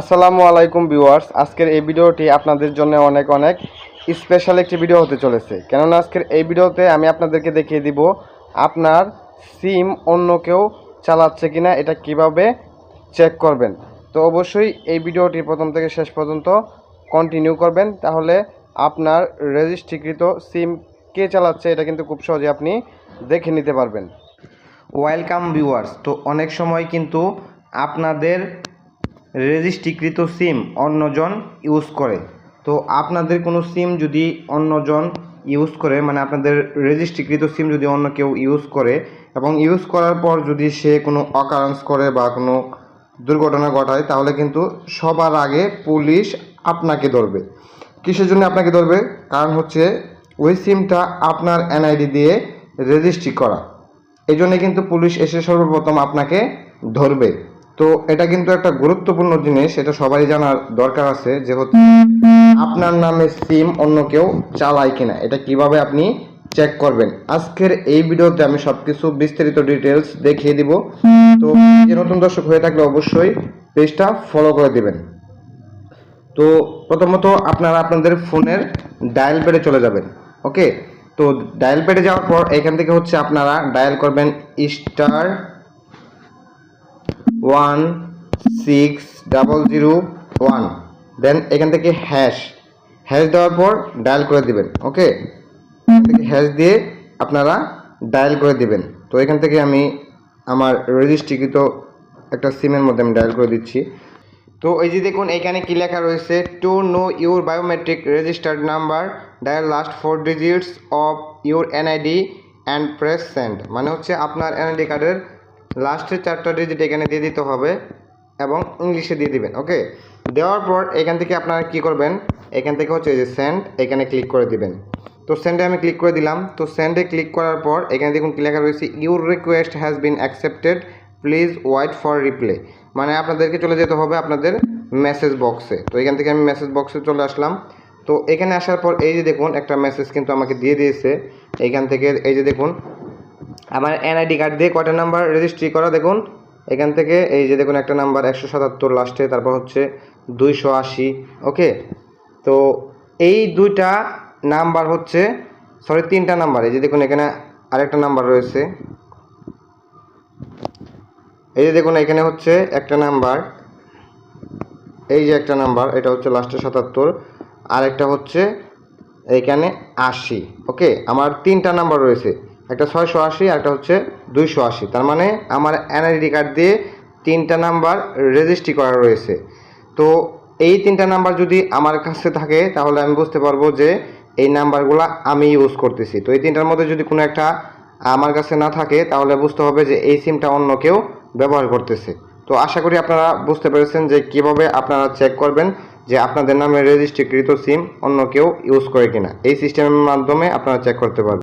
আসসালামু আলাইকুম ভিউয়ার্স। আজকের এই ভিডিওটি আপনাদের জন্য অনেক অনেক স্পেশাল একটি ভিডিও হতে চলেছে। কেননা আজকের এই ভিডিওতে আমি আপনাদেরকে দেখিয়ে দিব আপনার সিম অন্য কেউ চালাচ্ছে কিনা, এটা কীভাবে চেক করবেন। তো অবশ্যই এই ভিডিওটি প্রথম থেকে শেষ পর্যন্ত কন্টিনিউ করবেন, তাহলে আপনার রেজিস্ট্রিকৃত সিম কে চালাচ্ছে, এটা কিন্তু খুব সহজে আপনি দেখে নিতে পারবেন। ওয়েলকাম ভিউয়ার্স তো অনেক সময় কিন্তু আপনাদের রেজিস্ট্রিকৃত সিম অন্যজন ইউজ করে। তো আপনাদের কোনো সিম যদি অন্যজন ইউজ করে মানে আপনাদের রেজিস্ট্রিকৃত সিম যদি অন্য কেউ ইউজ করে এবং ইউজ করার পর যদি সে কোনো অকারেন্স করে বা কোনো দুর্ঘটনা ঘটায়, তাহলে কিন্তু সবার আগে পুলিশ আপনাকে ধরবে। কিসের জন্য আপনাকে ধরবে? কারণ হচ্ছে ওই সিমটা আপনার এনআইডি দিয়ে রেজিস্ট্রি করা। এই জন্য কিন্তু পুলিশ এসে সর্বপ্রথম আপনাকে ধরবে। তো এটা কিন্তু একটা গুরুত্বপূর্ণ জিনিস, এটা সবাই জানার দরকার আছে যে হচ্ছে আপনার নামে সিম অন্য কেউ চালায় কিনা। এটা কীভাবে আপনি চেক করবেন? আজকের এই ভিডিওতে আমি সবকিছু বিস্তারিত ডিটেলস দেখিয়ে দিব। তো যে নতুন দর্শক হয়ে থাকলে অবশ্যই পেজটা ফলো করে দিবেন। তো প্রথমত আপনারা আপনাদের ফোনের ডায়াল প্যাডে চলে যাবেন ওকে তো ডায়াল প্যাডে যাওয়ার পর এখান থেকে হচ্ছে আপনারা ডায়াল করবেন star one six double zero one. Then এখান থেকে হ্যাশ হ্যাশ দেওয়ার পর ডায়াল করে দিবেন ওকে থেকে হ্যাশ দিয়ে আপনারা ডায়াল করে দিবেন। তো এখান থেকে আমি আমার রেজিস্ট্রিকৃত একটা সিমের মধ্যে আমি ডায়াল করে দিচ্ছি। তো এই যে দেখুন, এখানে কি লেখা রয়েছে? To know your biometric registered number dial last four digits of your NID and press send মানে হচ্ছে আপনার এনআইডি কার্ডের লাস্টের চারটা ডিজিট এখানে দিয়ে দিতে হবে এবং ইংলিশে দিয়ে দিবেন ওকে দেওয়ার পর এখান থেকে আপনারা কি করবেন? এখান থেকে হচ্ছে যে সেন্ড এখানে ক্লিক করে দিবেন। তো সেন্ডে আমি ক্লিক করে দিলাম। তো সেন্ডে ক্লিক করার পর এখানে দেখুন কি লেখা রয়েছে your request has been accepted please wait for reply মানে আপনাদেরকে চলে যেতে হবে আপনাদের মেসেজ বক্সে তো এখান থেকে আমি মেসেজ বক্সে চলে আসলাম। তো এখানে আসার পর এই যে দেখুন, একটা মেসেজ কিন্তু আমাকে দিয়ে দিয়েছে। এইখান থেকে এই যে দেখুন আমার এনআইডি কার্ড দিয়ে কয়টা নাম্বার রেজিস্ট্রি করা দেখুন? এখান থেকে এই যে দেখুন একটা নাম্বার একশো সাতাত্তর লাস্টে তারপর হচ্ছে দুইশো আশি ওকে তো এই দুইটা নাম্বার হচ্ছে সরি তিনটা নাম্বার এই যে দেখুন এখানে আরেকটা নাম্বার রয়েছে। এই যে দেখুন এখানে হচ্ছে একটা নাম্বার এই যে একটা নাম্বার এটা হচ্ছে লাস্টে সাতাত্তর আর একটা হচ্ছে এইখানে আশি ওকে আমার তিনটা নাম্বার রয়েছে। একটা ছয়শো আশি, একটা হচ্ছে দুইশো আশি। তার মানে আমার এনআইডি কার্ড দিয়ে তিনটা নাম্বার রেজিস্ট্রি করা রয়েছে। তো এই তিনটা নাম্বার যদি আমার কাছে থাকে, তাহলে আমি বুঝতে পারব যে এই নাম্বারগুলো আমি ইউজ করতেছি। তো এই তিনটার মধ্যে যদি কোনো একটা আমার কাছে না থাকে, তাহলে বুঝতে হবে যে এই সিমটা অন্য কেউ ব্যবহার করতেছে। তো আশা করি আপনারা বুঝতে পেরেছেন যে কীভাবে আপনারা চেক করবেন যে আপনাদের নামে রেজিস্ট্রিকৃত সিম অন্য কেউ ইউজ করে কিনা। এই সিস্টেমের মাধ্যমে আপনারা চেক করতে পারবেন।